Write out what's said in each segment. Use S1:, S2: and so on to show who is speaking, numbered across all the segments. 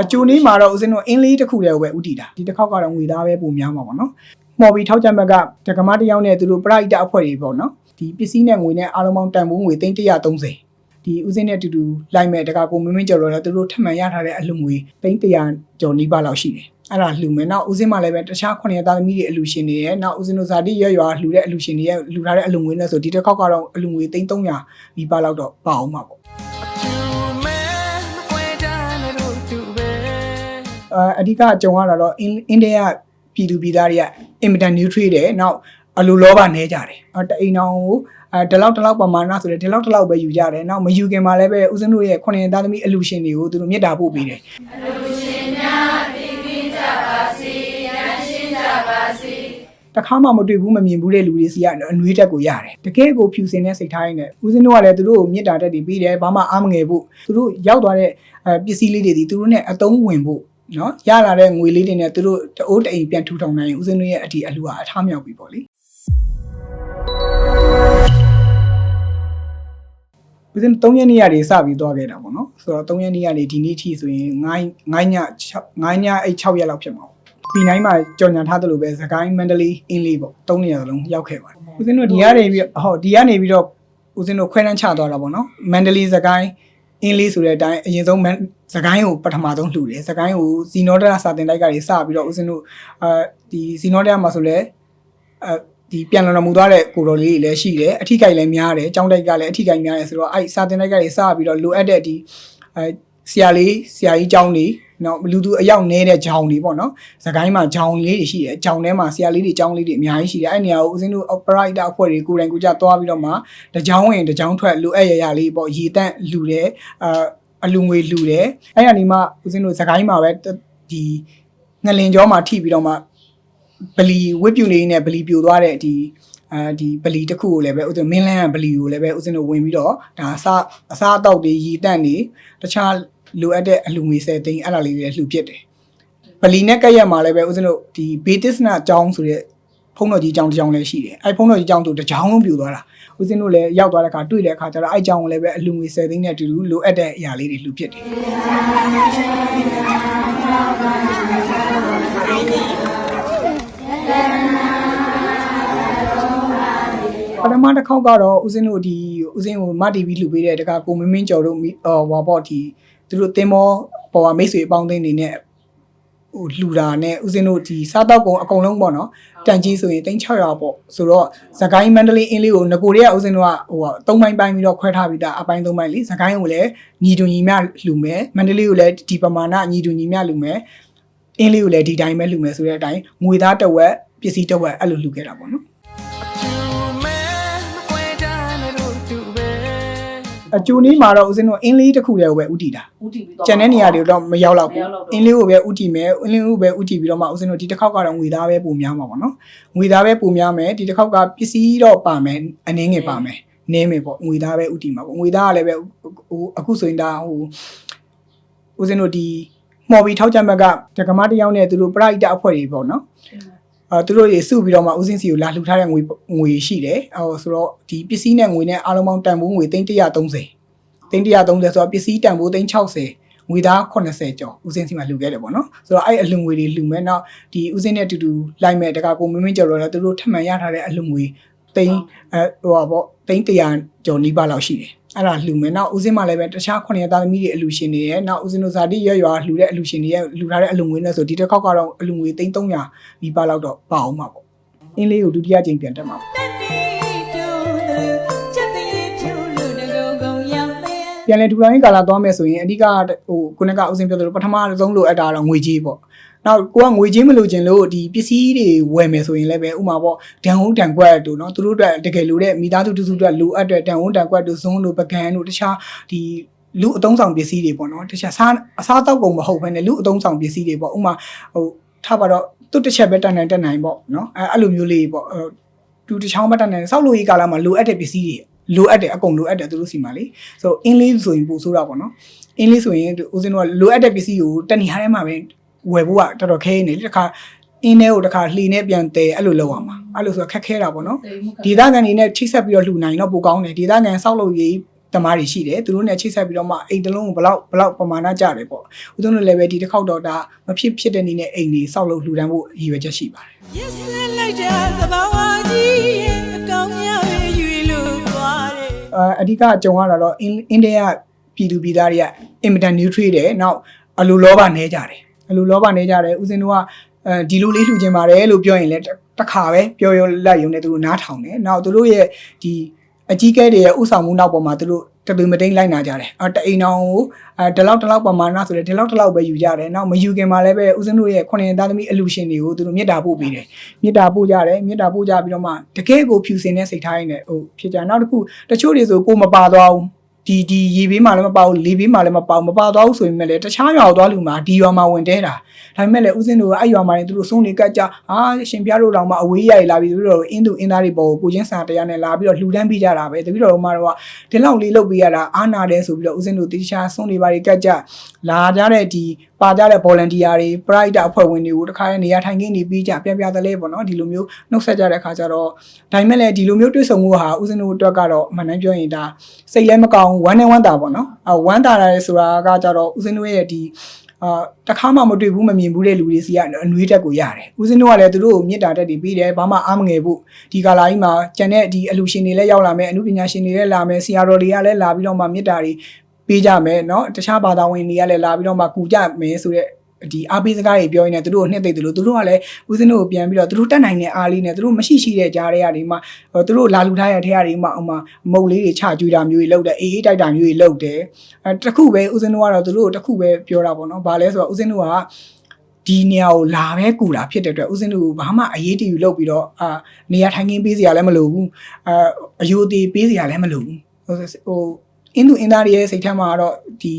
S1: အကျိုးနည်းမှာတော့ဦးဇင်းတို့အင်းလေးတစ်ခုတည်းကိုပဲဥတည်တာဒီတစ်ခေါက်ကတော့ငွေသားပဲပုံများမှာပေါ့နော်မော်ဘီထောက်ကြံဘက်ကတက္ကမတစ်ယောက်နဲ့သူတို့ပရိဒတ်အဖွဲ့တွေပေါ့နော်ဒီပစ္စည်းနဲ့ငွေနဲ့အားလုံးပေါင်းတန်ဖိုးငွေ330ဒီဦးစင်းနဲ့အတူတူလိုက်မဲ့တကကိုမင်းမင်းကျော်တော့လည်းသူတို့ထပ်မံရထားတဲ့အလှငွေ300ကျော်နီးပါးလောက်ရှိတယ်အဲ့ဒါလှူမယ်နောက်ဦးစင်းမှလည်းပဲတခြား900သားသမီးတွေအလှရှင်တွေရဲ့နောက်ဦးစင်းတို့ဇာတိရွရွာလှူတဲ့အလှရှင်တွေရဲ့လှူထားတဲ့အလှငွေနဲ့ဆိုဒီတစ်ခေါက်ကတော့အလှငွေ300နီးပါးလောက်တော့ပါအောင်ပါပေါ့ အဲအဓိကကြုံရတာတော့အင်အိန္ဒိယပြည်သူပြည်သားတွေကအင်မတန်နျူထရီတယ်နောက်အလိုလောဘနဲကြတယ်အဲတအိမ်အောင်ကိုအဲဒီလောက်ဒီလောက်ပမာဏဆိုတဲ့ဒီလောက်ဒီလောက်ပဲယူကြတယ်နောက်မယူခင်မှာလည်းပဲဦးဇင်းတို့ရဲ့ခုနှစ်သားသမီးအလူရှင်တွေကိုသူတို့မြေတာပို့ပေးတယ်တခါမှမတွေ့ဘူးမမြင်ဘူးတဲ့လူတွေစီကအနွေးတက်ကိုရတယ်တကယ်ကိုဖြူစင်တဲ့စိတ်ထားရင်းနဲ့ဦးဇင်းတို့ကလည်းသူတို့ကိုမြေတာတက်တွေပြီးတယ်ဘာမှအားမငယ်ဘူးသူတို့ရောက်သွားတဲ့အဲပစ္စည်းလေးတွေဒီသူတို့နဲ့အသုံးဝင်ဖို့ နော်ရလာတဲ့ငွေလေးတွေနဲ့သူတို့တအိုးတအိမ်ပြန်ထူထောင်နိုင်ရင်ဦးဇင်းတို့ရဲ့အတီအလူကအထားမြောက်ပြီပေါ့လေဦးဇင်း3ရက်နေ့ကနေစပြီးသွားခဲ့တာပေါ့နော်ဆိုတော့3ရက်နေ့ကနေဒီနေ့ထိဆိုရင်9 9ည9ညအဲ့6ရက်လောက်ဖြစ်မှာပေါ့ပြီးနိုင်မှာကြော်ညာထားသလိုပဲသခိုင်းမန္တလေးအင်းလေးပေါ့3နေရာလုံးရောက်ခဲ့ပါတယ်ဦးဇင်းတို့ဒီကနေပြီးဟောဒီကနေပြီးတော့ဦးဇင်းတို့ခွဲတန်းချသွားတာပေါ့နော်မန္တလေးသခိုင်း အင်းလေးဆိုတဲ့အတိုင်းအရင်ဆုံးမန်စကိုင်းကိုပထမဆုံးလှူတယ်စကိုင်းကိုဇီနောဒရာစာတင်တိုက်ကနေစပြီးတော့ဦးဇင်းတို့အဲဒီဇီနောဒရာမှာဆိုလဲအဲဒီပြန်လာတော်မူသွားတဲ့ကိုတော်လေးတွေလည်းရှိတယ်အထီးကိုက်လည်းများတယ်ចောင်းတိုက်ကလည်းအထီးကိုက်များတယ်ဆိုတော့အဲစာတင်တိုက်ကနေစပြီးတော့လိုအပ်တဲ့ဒီအဲဆရာလေးဆရာကြီးចောင်းတွေ နော်လူသူအယောက်နေတဲ့ဂျောင်းတွေပေါ့နော်။စကိုင်းမှာဂျောင်းလေးတွေရှိတယ်။ဂျောင်းထဲမှာဆရာလေးတွေဂျောင်းလေးတွေအများကြီးရှိတယ်။အဲ့နေရာကိုဦးဇင်းတို့ operator အဖွဲ့တွေကိုယ်တိုင်ကိုယ်ကြသွားပြီးတော့မှတဂျောင်းဝင်တဂျောင်းထွက်လိုအပ်ရရလေးပေါ့ရေတန့်လူတယ်အာအလူငွေလူတယ်။အဲ့ဒီမှာဦးဇင်းတို့စကိုင်းမှာပဲဒီငလင်ကျောမှာထိပြီးတော့မှဗလီဝစ်ပြူနေနဲ့ဗလီပြိုသွားတဲ့ဒီအဲဒီဗလီတစ်ခုကိုလည်းပဲဥစဉ်မင်းလန်းကဗလီကိုလည်းပဲဥစဉ်တို့ဝင်ပြီးတော့ဒါအစားအစားအသောက်တွေရည်တန့်နေတခြား လိုအပ်တဲ့အလူငွေ10သိန်းအဲ့ဒါလေးတွေလှူဖြစ်တယ်ဗလီနဲ့ကက်ရက်မှာလည်းပဲဥစဉ်တို့ဒီဘေးတစ်နာအကြောင်းဆိုတဲ့ဖုန်းတော်ကြီးအကြောင်းတစ်ကြောင်းလည်းရှိတယ်အဲ့ဖုန်းတော်ကြီးအကြောင်းတို့တစ်ကြောင်းလုံးပြိုသွားတာဦးစင်းတို့လည်းရောက်သွားတဲ့အခါတွေ့တဲ့အခါကျတော့အဲ့အကြောင်းကိုလည်းပဲအလူငွေ10သိန်းနဲ့အတူတူလိုအပ်တဲ့အရာလေးတွေလှူဖြစ်တယ်ပထမတစ်ခေါက်ကတော့ဦးစင်းတို့ဒီဦးစင်းကိုမတီဗီလှူပေးတဲ့တကကိုမင်းမင်းကျော်တို့ဟောဟောပေါ့ဒီ သူတို့တင်မောပေါ်မှာမိတ်ဆွေအပေါင်းအသင်းတွေနဲ့ဟိုလှူတာနဲ့ဦးစင်းတို့ဒီစားတော့ကုံအကုန်လုံးပေါ့နော်တန်ကြီးဆိုရင်3600ပေါ့ဆိုတော့ဇကိုင်းမန္တလေးအင်းလေးကိုငကိုတွေကဦးစင်းတို့ကဟိုသုံးပိုင်းပိုင်းပြီးတော့ခွဲထားပြီးသားအပိုင်းသုံးပိုင်းလေးဇကိုင်းကိုလည်းညီတူညီမျှလှူမယ်မန္တလေးကိုလည်းဒီပမာဏညီတူညီမျှလှူမယ်အင်းလေးကိုလည်းဒီတိုင်းပဲလှူမယ်ဆိုတဲ့အတိုင်းငွေသားတစ်ဝက်ပစ္စည်းတစ်ဝက်အဲ့လိုလှူခဲ့တာပေါ့နော် အကျိုးနည်းမှာတော့ဦးစင်းတို့အင်းလေးတစ်ခုတည်းကိုပဲဥတီတာ
S2: ဦးတည်ပြီးတော့
S1: ကျန်တဲ့နေရာတွေတော့မရောက်တော့
S2: မ
S1: ဘူး
S2: ရောက်တော့ဘူး
S1: အင်းလေးကိုပဲဥတီမယ်အင်းလေးကိုပဲဥတီပြီးတော့မှဦးစင်းတို့ဒီတစ်ခေါက်ကတော့ငွေသားပဲပုံများမှာပေါ့နော်ငွေသားပဲပုံများမယ်ဒီတစ်ခေါက်ကပစ္စည်းတော့ပါမယ်အနည်းငယ်ပါမယ်နည်းမယ်ပေါ့ငွေသားပဲဥတီမှာပေါ့ငွေသားကလည်းပဲဟိုအခုဆိုရင်ဒါဟိုဦးစင်းတို့ဒီမော်ဘီထောက်ကြံဘက်ကတက္ကမတစ်ယောက်နဲ့သူတို့ပရိဒတ်အဖွဲ့တွေပေါ့နော် အဲသူတို့တွေစုပြီးတော့မှဦးစင်းစီကိုလာလှူထားတဲ့ငွေငွေရှိတယ်။အဲဆိုတော့ဒီပစ္စည်းနဲ့ငွေနဲ့အားလုံးပေါင်းတန်ဖိုးငွေ330 330ဆိုတော့ပစ္စည်းတန်ဖိုး360ငွေသား80ကျော်ဦးစင်းစီမှာလှူခဲ့တယ်ပေါ့နော်။ဆိုတော့အဲ့အလှူငွေတွေလှူမဲ့နောက်ဒီဦးစင်းနဲ့အတူတူလိုက်မဲ့တကကိုမင်းမင်းကျော်တော့လည်းသူတို့ထပ်မံရထားတဲ့အလှူငွေသိန်းအဲဟိုပါပေါ့300ကျော်နီးပါးလောက်ရှိတယ်။ အဲ့ဒါလှူမယ်နောက်ဦးစင်းမှလည်းပဲတခြား900သားသမီးတွေအလှူရှင်တွေရဲ့နောက်ဦးစင်းတို့ဇာတိရွရွာလှူတဲ့အလှူရှင်တွေရဲ့လှူထားတဲ့အလှူငွေနဲ့ဆိုဒီတစ်ခေါက်ကတော့အလှူငွေ300နီးပါးလောက်တော့ပါအောင်ပါပေါ့အင်းလေးကိုဒုတိယကြိမ်ပြန်တက်မှာပေါ့ပြန်လဲထူထောင်ရေးကာလာသွားမယ်ဆိုရင်အဓိကဟိုခုနကဦးစင်းပြောသလိုပထမဆုံးလိုအပ်တာတော့ငွေကြေးပေါ့ နောက်ကိုကငွေကြေးမလိုချင်လို့ဒီပစ္စည်းတွေဝယ်မယ်ဆိုရင်လည်းပဲဥမာပေါ့ဒန်ဟုတ်ဒန်ကွက်တို့နော်သူတို့အတွက်တကယ်လိုတဲ့မိသားစုတစုအတွက်လိုအပ်တဲ့ဒန်ဟုတ်ဒန်ကွက်တို့ဇွန်းတို့ပကံတို့တခြားဒီလူအသုံးဆောင်ပစ္စည်းတွေပေါ့နော်တခြားစားအစားတောက်ကုန်မဟုတ်ဘဲနဲ့လူအသုံးဆောင်ပစ္စည်းတွေပေါ့ဥမာဟိုထားပါတော့သူ့တစ်ချက်ပဲတက်နိုင်တက်နိုင်ပေါ့နော်အဲအဲ့လိုမျိုးလေးပေါ့တူတစ်ချောင်းမတက်နိုင်စောက်လို့ရေးကာလမှာလိုအပ်တဲ့ပစ္စည်းတွေလိုအပ်တယ်အကုန်လိုအပ်တယ်သူတို့စီမှာလေဆိုအင်းလေးဆိုရင်ပို့ဆိုတာပေါ့နော်အင်းလေးဆိုရင်ဦးစင်းတို့ကလိုအပ်တဲ့ပစ္စည်းကိုတက်နေရတဲ့မှာပဲ ဝယ်ဖို့ကတော်တော်ခဲနေလေတခါအင်းထဲကိုတခါလှေနဲ့ပြန်တဲအဲ့လိုလုပ်ရမှာအဲ့လိုဆိုခက်ခဲတာပေါ့နော်ဒေသခံတွေနဲ့ချိတ်ဆက်ပြီးတော့လှူနိုင်တော့ပိုကောင်းတယ်ဒေသခံစောက်လို့ရေးတမားတွေရှိတယ်သူတို့နဲ့ချိတ်ဆက်ပြီးတော့မှအိမ်တစ်လုံးကိုဘလောက်ဘလောက်ပမာဏကြတယ်ပေါ့ဦးဆုံးတို့လည်းပဲဒီတစ်ခေါက်တော့ဒါမဖြစ်ဖြစ်တဲ့နည်းနဲ့အိမ်တွေစောက်လို့လှူဒန်းဖို့ရည်ရွယ်ချက်ရှိပါတယ်
S2: Yes, like that, the bawaji, come here, you look what
S1: အာအဓိကကြုံရတာတော့အင်အိန္ဒိယပြည်သူပြည်သားတွေကအင်မတန်နျူထရီတယ်နောက်အလိုလောဘနေကြတယ် အလိုလောဘနေကြတယ်ဦးစင်တို့ကအဲဒီလိုလေးလှူခြင်းပါတယ်လို့ပြောရင်လည်းတစ်ခါပဲပြောရလိုက်ရုံနဲ့သူတို့နားထောင်တယ်နောက်သူတို့ရဲ့ဒီအကြီးကဲတွေရဲ့ဥဆောင်မှုနောက်ပေါ်မှာသူတို့တပင်မတိန်လိုက်နာကြတယ်အတအိမ်အောင်ကိုအဲဒီလောက်တလောက်ပမာဏဆိုတဲ့ဒီလောက်တလောက်ပဲယူကြတယ်နောက်မယူခင်မှာလည်းပဲဦးစင်းတို့ရဲ့ခုနှစ်သားသမီးအလူရှင်တွေကိုသူတို့မေတ္တာပို့ပေးတယ်မေတ္တာပို့ကြတယ်မေတ္တာပို့ကြပြီးတော့မှတကယ်ကိုဖြူစင်တဲ့စိတ်ထားရင်းနဲ့ဟိုဖြစ်ကြနောက်တစ်ခုတချို့တွေဆိုကိုမပါသွားဘူး ဒီဒီရေဘေးမှာလည်းမပါဘူးလေဘေးမှာလည်းမပါဘူးမပါသွားဘူးဆိုရင်လည်းတခြားရွာကိုသွားလူမှာဒီရွာမှာဝင်တဲတာဒါပေမဲ့လည်းဦးစင်းတို့ကအဲ့ရွာမှာနေသူတို့စုံနေကတ်ကြဟာရှင်ပြတို့တောင်မှအဝေးရည်လာပြီးသူတို့အင်းသူအင်းသားတွေပေါ်ကိုကိုချင်းစာတရားနဲ့လာပြီးတော့လှူဒန်းပေးကြတာပဲတပည့်တော်တို့မှတော့ဒီလောက်လေးလုပ်ပေးရတာအာနာတယ်ဆိုပြီးတော့ဦးစင်းတို့တေချာစုံနေပါတွေကတ်ကြလာကြတဲ့ဒီပါကြတဲ့ volunteer တွေ pride အဖွဲ့ဝင်တွေကိုတခါရနေရာထိုင်ခင်းနေပြီးကြပြပြတလဲပေါ့နော်ဒီလိုမျိုးနှုတ်ဆက်ကြတဲ့အခါကျတော့ဒါပေမဲ့လည်းဒီလိုမျိုးတွေ့ဆုံမှုဟာဦးစင်းတို့အတွက်ကတော့အမှန်တမ်းပြောရင်ဒါစိတ်လည်းမကောင်းဝမ်းနဲ့ဝမ်းသာပေါ့နော်အဝမ်းသာရတယ်ဆိုတာကကြတော့ဦးစင်းတို့ရဲ့ဒီအာတခါမှမတွေ့ဘူးမမြင်ဘူးတဲ့လူတွေစီကအနွေးတက်ကိုရတယ်။ဦးစင်းတို့ကလည်းသူတို့ကိုမေတ္တာတက်တွေပေးတယ်ဘာမှအားမငယ်ဘူးဒီကာလာကြီးမှာကျန်တဲ့ဒီအလူရှင်တွေလည်းရောက်လာမယ်အမှုပညာရှင်တွေလည်းလာမယ်ဆရာတော်တွေကလည်းလာပြီးတော့မှမေတ္တာတွေ ပေးကြမယ်เนาะတခြားဘာသာဝင်တွေကလည်းလာပြီးတော့မှကူကြမယ်ဆိုတဲ့ဒီအားပေးစကားတွေပြောရင်းနဲ့သူတို့ကိုနှစ်သိမ့်တယ်လို့သူတို့ကလည်းဦးစင်းတို့ကိုပြန်ပြီးတော့သူတို့တက်နိုင်တဲ့အားလေးနဲ့သူတို့မရှိရှိတဲ့ကြားတွေကနေမှသူတို့လာလူထားရတဲ့ထဲကနေမှအမှမုတ်လေးတွေချကြွေးတာမျိုးတွေလုပ်တယ်အေးအေးတိုက်တာမျိုးတွေလုပ်တယ်အဲတခုပဲဦးစင်းတို့ကတော့သူတို့တခုပဲပြောတာပေါ့နော်ဘာလဲဆိုတော့ဦးစင်းတို့ကဒီနေရာကိုလာပဲကူတာဖြစ်တဲ့အတွက်ဦးစင်းတို့ကဘာမှအရေးတယူလုပ်ပြီးတော့အာနေရာထိုင်ခင်းပေးစရာလည်းမလိုဘူးအာအယိုသေးပေးစရာလည်းမလိုဘူးဟိုဟို အင်းသူအင်းသားတွေရဲ့စိတ်ထဲမှာကတော့ဒီ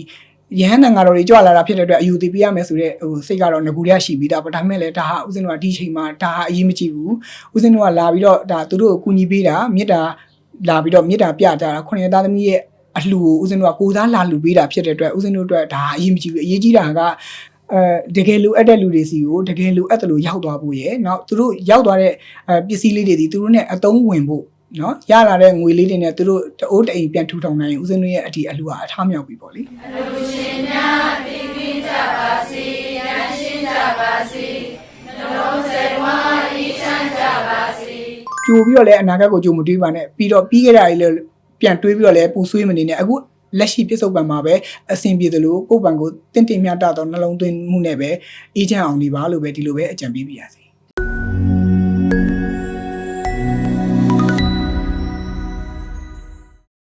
S1: ရဟန်းတန်ဃာတော်တွေကြွလာတာဖြစ်တဲ့အတွက်အယူတည်ပြရမယ်ဆိုတဲ့ဟိုစိတ်ကတော့ငကူရရှိပြီးသားပေါ့ဒါပေမဲ့လည်းဒါဟာဦးစင်းတို့ကဒီချိန်မှာဒါဟာအရေးမကြီးဘူးဦးစင်းတို့ကလာပြီးတော့ဒါသူတို့ကိုကူညီပေးတာမေတ္တာလာပြီးတော့မေတ္တာပြကြတာခုနှစ်သားသမီးရဲ့အလှူကိုဦးစင်းတို့ကကိုစားလာလှူပေးတာဖြစ်တဲ့အတွက်ဦးစင်းတို့အတွက်ဒါဟာအရေးမကြီးဘူးအရေးကြီးတာကအဲတကယ်လိုအပ်တဲ့လူတွေစီကိုတကယ်လိုအပ်တယ်လို့ရောက်သွားဖို့ရယ်နောက်သူတို့ရောက်သွားတဲ့အဲပစ္စည်းလေးတွေဒီသူတို့ ਨੇ အသုံးဝင်ဖို့ နော်ရလာတဲ့ငွေလေးတွေနဲ့သူတို့တအိုးတအိမ်ပြန်ထူထောင်နိုင်ရင်ဦးစင်းတို့ရဲ့အဒီအလှူဟာအထားမြောက်ပြီပေါ့လေကြိုပြီးတော့လည်းအနာဂတ်ကိုကြိုမတွေးပါနဲ့ပြီးတော့ပြီးခဲ့တာကြီးလည်းပြန်တွေးပြီးတော့လည်းပူဆွေးမနေနဲ့အခုလက်ရှိပြစ္ဆုတ်ပံမှာပဲအဆင်ပြေသလိုကိုယ့်ပံကိုတင့်တင်မြတ်တော့နှလုံးသွင်းမှုနဲ့ပဲအေးချမ်းအောင်နေပါလို့ပဲဒီလိုပဲအကြံပေးပြရစီ